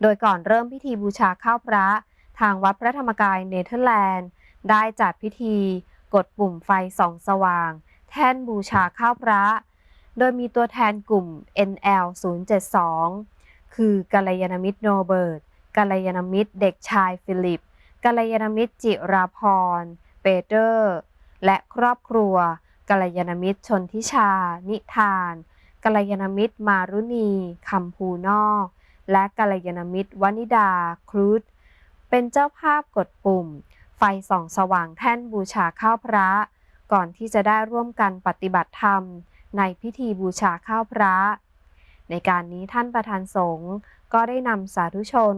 โดยก่อนเริ่มพิธีบูชาข้าวพระ ทางวัดพระธรรมกายเนเธอร์แลนด์ ได้จัดพิธี กดปุ่มไฟส่องสว่าง แท่นบูชาข้าวพระ โดยมีตัวแทนกลุ่ม NL 072 คือกัลยาณมิตรโนเบิร์ตกัลยาณมิตรเด็กชายฟิลิปกัลยาณมิตรจิราพร เปเตอร์ และครอบครัวกัลยาณมิตรชนทิชา นิทานกัลยาณมิตรมารุณีคำภูนอก และกัลยาณมิตรวนิดาครูดเป็นเจ้าภาพกดปุ่ม ไฟส่องสว่างแท่นบูชาข้าวพระ ก่อนที่จะได้ร่วมกันปฏิบัติธรรม ในพิธีบูชาข้าวพระ ในการนี้ท่านประธานสงฆ์ก็ได้นำสาธุชน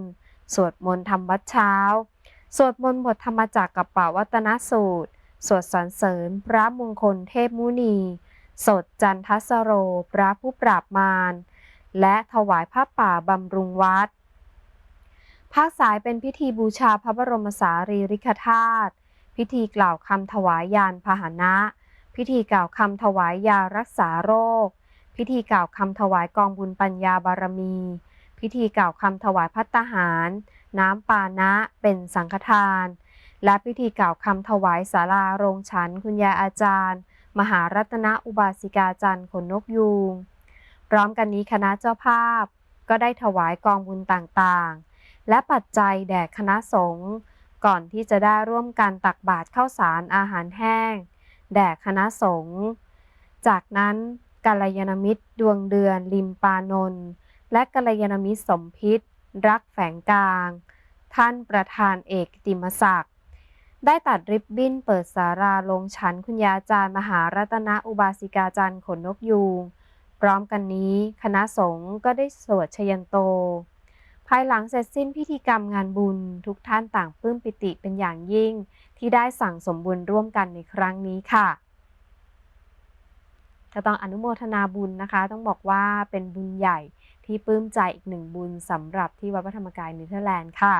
สวดมนต์ทำวัดเช้า สวดมนต์บทธรรมจักรกับป่าวัตนสูตร สวดสรรเสริญพระมงคลเทพมุนี สดจันทสโร พระผู้ปราบมาร และถวายผ้าป่าบำรุงวัด ภาคสายเป็นพิธีบูชาพระบรมสารีริกธาตุ พิธีกล่าวคำถวายยานพาหนะ พิธีกล่าวคำถวายยารักษาโรค พิธีกล่าวคำถวายกองบุญปัญญาบารมี พิธีกล่าวคำถวายพัตตาหาร น้ำปานะเป็นสังฆทาน และพิธีกล่าวคำถวายศาลาโรงฉันคุณยายอาจารย์ มหารัตนอุบาสิกาจันทร์ขนนกยูง พร้อมกันนี้คณะเจ้าภาพ ก็ได้ถวายกองบุญต่างๆ และปัจจัยแด่คณะสงฆ์ก่อนที่จะได้ร่วมกันตักบาตรข้าวสารอาหารแห้ง แด่คณะสงฆ์จากนั้นกัลยาณมิตรดวงเดือนลิมปานนท์และกัลยาณมิตรสมพิษรักแฝงกลาง ท่านประธานเอกกิติมศักดิ์ได้ตัดริบบิ้นเปิดสาราลงชั้นคุณยาจารย์มหารัตนอุบาสิกาจันทร์ขนนกยูง พร้อมกันนี้คณะสงฆ์ก็ได้สวดชยันโต ภายหลังเสร็จสิ้นพิธีกรรมงานบุญทุกท่านต่างปลื้มปิติเป็นอย่างยิ่ง ที่ได้สั่งสมบุญร่วมกันในครั้งนี้ค่ะก็ต้องอนุโมทนาบุญนะคะ ต้องบอกว่าเป็นบุญใหญ่ที่ปลื้มใจอีกหนึ่งบุญสำหรับที่วัดพระธรรมกายเนเธอร์แลนด์ค่ะ